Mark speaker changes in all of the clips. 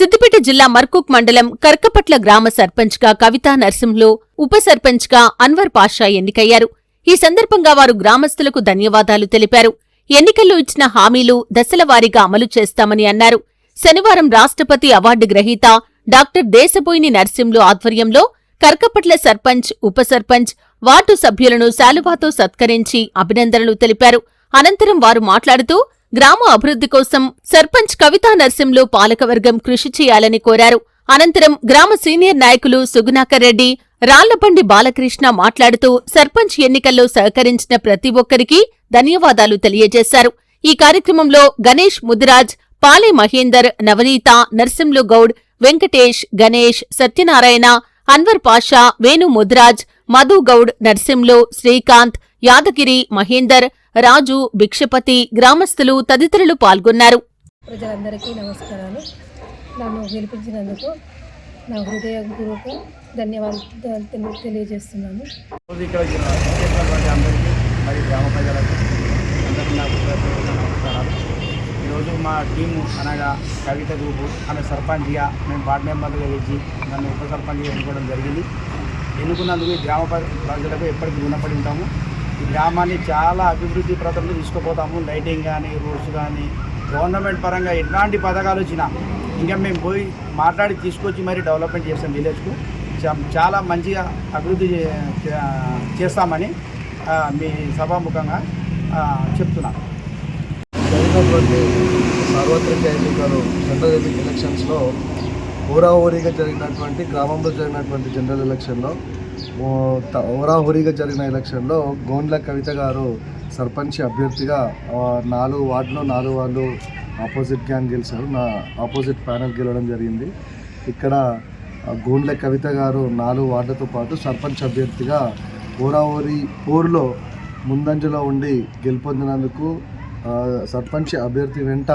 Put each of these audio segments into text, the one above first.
Speaker 1: సిద్దిపేట జిల్లా మర్కూక్ మండలం కర్కపట్ల గ్రామ సర్పంచ్గా కవితా నర్సింహ్లు ఉప సర్పంచ్గా అన్వర్ పాషా ఎన్నికయ్యారు. ఈ సందర్భంగా వారు గ్రామస్తులకు ధన్యవాదాలు తెలిపారు. ఎన్నికల్లో ఇచ్చిన హామీలు దశలవారీగా అమలు చేస్తామని అన్నారు. శనివారం రాష్ట్రపతి అవార్డు గ్రహీత డాక్టర్ దేశబోయిని నర్సింహ్లు ఆధ్వర్యంలో కర్కపట్ల సర్పంచ్ ఉప సర్పంచ్ వార్డు సభ్యులను శాలువాతో సత్కరించి అభినందనలు తెలిపారు. అనంతరం వారు మాట్లాడుతూ గ్రామ అభివృద్ధి కోసం సర్పంచ్ కవితా నర్సింలో పాలకవర్గం కృషి చేయాలని కోరారు. అనంతరం గ్రామ సీనియర్ నాయకులు సుగుణాకర్ రెడ్డి రాళ్ళబండి బాలకృష్ణ మాట్లాడుతూ సర్పంచ్ ఎన్నికల్లో సహకరించిన ప్రతి ఒక్కరికి ధన్యవాదాలు తెలియజేశారు. ఈ కార్యక్రమంలో గణేష్ ముదిరాజ్ పాలే మహేందర్ నవనీత నర్సింలు గౌడ్ వెంకటేష్ గణేష్ సత్యనారాయణ అన్వర్ పాషా వేణు ముదిరాజ్ మధు గౌడ్ నర్సింలు శ్రీకాంత్ యాదగిరి మహేందర్ రాజు భిక్షపతి గ్రామస్తులు తదితరులు పాల్గొన్నారు.
Speaker 2: ప్రజలందరికీ నమస్కారాలు. నన్ను గెలిపించినందుకు నా హృదయపూర్వక ధన్యవాదాలు తెలి- తెలియజేస్తున్నాను.
Speaker 3: మరియు గ్రామ ప్రజలకు అందరికీ నా నమస్కారాలు. ఈరోజు మా టీము అనగా కవిత గ్రూపు ఆమె సర్పంచ్గా మేము వార్డు మెంబర్గా గెలిచి నన్ను ఉప సర్పంచ్గా ఎన్నుకోవడం జరిగింది. ఎన్నుకున్నందుకు గ్రామ ప్ర- ప్రజలకు ఎప్పటికీ రుణపడి ఉంటాము. ఈ గ్రామాన్ని చాలా అభివృద్ధి ప్రదంలో తీసుకుపోతాము. లైటింగ్ కానీ రోడ్స్ కానీ గవర్నమెంట్ పరంగా ఎట్లాంటి పథకాలు వచ్చినా ఇంకా మేము పోయి మాట్లాడి తీసుకొచ్చి మరి డెవలప్మెంట్ చేస్తాం విలేజ్కు. చాలా మంచిగా అభివృద్ధి చే- చేస్తామని మీ సభాముఖంగా చెప్తున్నాను
Speaker 4: జరిగినటువంటి సార్వత్రిక ఎన్నికలు జనరల్ ఎలక్షన్స్లో హోరాహోరీగా జరిగినటువంటి గ్రామంలో జరిగినటువంటి జనరల్ ఎలక్షన్లో ఓ త- జరిగిన ఎలక్షన్లో గోండ్ల కవిత గారు సర్పంచ్ అభ్యర్థిగా నాలుగు వార్డులో నాలుగు వాళ్ళు ఆపోజిట్ గ్యాంగ్ గెలిచారు. నా ఆపోజిట్ ప్యానల్ గెలవడం జరిగింది. ఇక్కడ గోండ్ల కవిత గారు నాలుగు వార్డులతో పాటు సర్పంచ్ అభ్యర్థిగా హోరాహోరీ పోరులో ముందంజలో ఉండి గెలుపొందినందుకు సర్పంచ్ అభ్యర్థి వెంట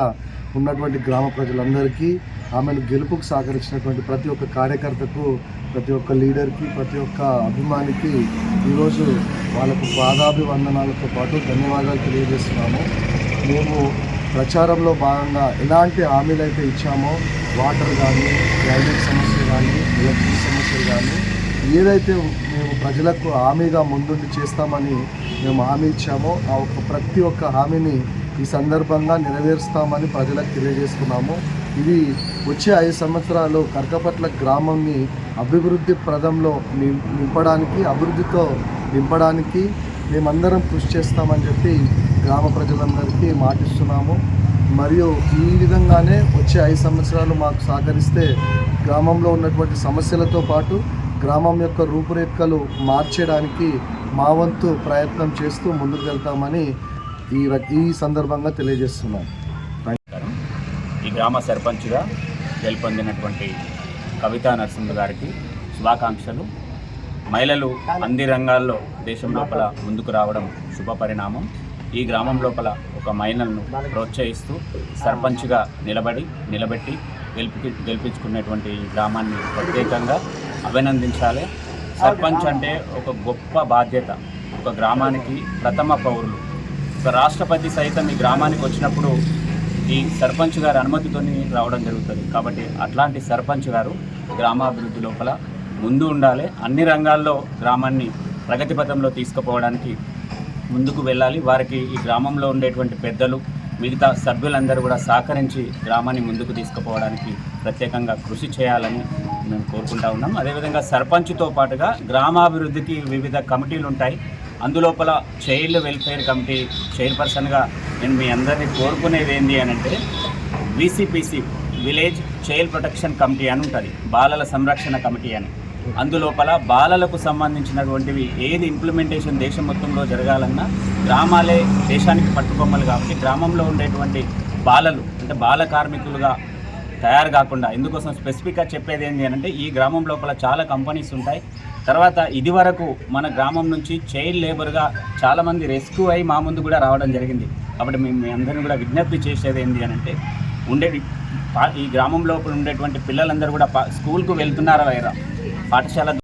Speaker 4: ఉన్నటువంటి గ్రామ ప్రజలందరికీ ఆమెను గెలుపుకు సహకరించినటువంటి ప్రతి ఒక్క కార్యకర్తకు ప్రతి ఒక్క లీడర్కి ప్రతి ఒక్క అభిమానికి ఈరోజు వాళ్ళకు పాదాభివందనాలతో పాటు ధన్యవాదాలు తెలియజేస్తున్నాము. మేము ప్రచారంలో భాగంగా ఎలాంటి హామీలు అయితే ఇచ్చామో వాటర్ కానీ డ్రైనేజ్ సమస్య కానీ ఎలక్ట్రిక్ సమస్యలు కానీ ఏదైతే మేము ప్రజలకు హామీగా ముందుండి చేస్తామని మేము హామీ ఇచ్చామో ఆ ఒక్క ప్రతి ఒక్క హామీని ఈ సందర్భంగా నెరవేరుస్తామని ప్రజలకు తెలియజేస్తున్నాము. ఇది వచ్చే ఐదు సంవత్సరాలు కర్కపట్ల గ్రామంని అభివృద్ధి ప్రదంలో నింపడానికి అభివృద్ధితో నింపడానికి మేమందరం కృషి చేస్తామని చెప్పి గ్రామ ప్రజలందరికీ మాటిస్తున్నాము. మరియు ఈ విధంగానే వచ్చే ఐదు సంవత్సరాలు మాకు సహకరిస్తే గ్రామంలో ఉన్నటువంటి సమస్యలతో పాటు గ్రామం యొక్క రూపురేఖలు మార్చడానికి మా వంతు ప్రయత్నం చేస్తూ ముందుకు వెళ్తామని ఈ ఈ సందర్భంగా తెలియజేస్తున్నాను.
Speaker 5: ఈ గ్రామ సర్పంచ్గా గెలుపొందినటువంటి కవితా నరసింహ గారికి శుభాకాంక్షలు. మహిళలు అన్ని రంగాల్లో దేశం లోపల ముందుకు రావడం శుభ పరిణామం. ఈ గ్రామం లోపల ఒక మహిళలను ప్రోత్సహిస్తూ సర్పంచ్గా నిలబడి నిలబెట్టి గెలిపి గెలిపించుకున్నటువంటి ఈ గ్రామాన్ని ప్రత్యేకంగా అభినందించాలి. సర్పంచ్ అంటే ఒక గొప్ప బాధ్యత. ఒక గ్రామానికి ప్రథమ పౌరులు. ఒక రాష్ట్రపతి సైతం ఈ గ్రామానికి వచ్చినప్పుడు ఈ సర్పంచ్ గారి అనుమతితో రావడం జరుగుతుంది. కాబట్టి అట్లాంటి సర్పంచ్ గారు గ్రామాభివృద్ధి లోపల ముందు ఉండాలి. అన్ని రంగాల్లో గ్రామాన్ని ప్రగతి పథంలో తీసుకుపోవడానికి ముందుకు వెళ్ళాలి. వారికి ఈ గ్రామంలో ఉండేటువంటి పెద్దలు మిగతా సభ్యులందరూ కూడా సహకరించి గ్రామాన్ని ముందుకు తీసుకుపోవడానికి ప్రత్యేకంగా కృషి చేయాలని మేము కోరుకుంటా ఉన్నాం. అదేవిధంగా సర్పంచ్తో పాటుగా గ్రామాభివృద్ధికి వివిధ కమిటీలు ఉంటాయి. అందులోపల చైల్డ్ వెల్ఫేర్ కమిటీ చైర్పర్సన్గా నేను మీ అందరినీ కోరుకునేది ఏంటి అని అంటే BCPC village child protection committee అని ఉంటుంది. బాలల సంరక్షణ కమిటీ అని. అందులోపల బాలలకు సంబంధించినటువంటివి ఏది ఇంప్లిమెంటేషన్ దేశం మొత్తంలో జరగాలన్నా గ్రామాలే దేశానికి పట్టుకొమ్మలు కాబట్టి గ్రామంలో ఉండేటువంటి బాలలు అంటే బాల కార్మికులుగా తయారు కాకుండా ఇందుకోసం స్పెసిఫిక్గా చెప్పేది ఏంటి అని అంటే ఈ గ్రామం లోపల చాలా కంపెనీస్ ఉంటాయి. తర్వాత ఇది వరకు మన గ్రామం నుంచి చైల్డ్ లేబర్గా చాలామంది రెస్క్యూ అయి మా ముందు కూడా రావడం జరిగింది. కాబట్టి మేము మీ అందరిని కూడా విజ్ఞప్తి చేసేది ఏంటి అని అంటే ఉండేది ఈ గ్రామం లోపల ఉండేటువంటి పిల్లలందరూ కూడా స్కూల్కు వెళ్తున్నారా లేరా పాఠశాల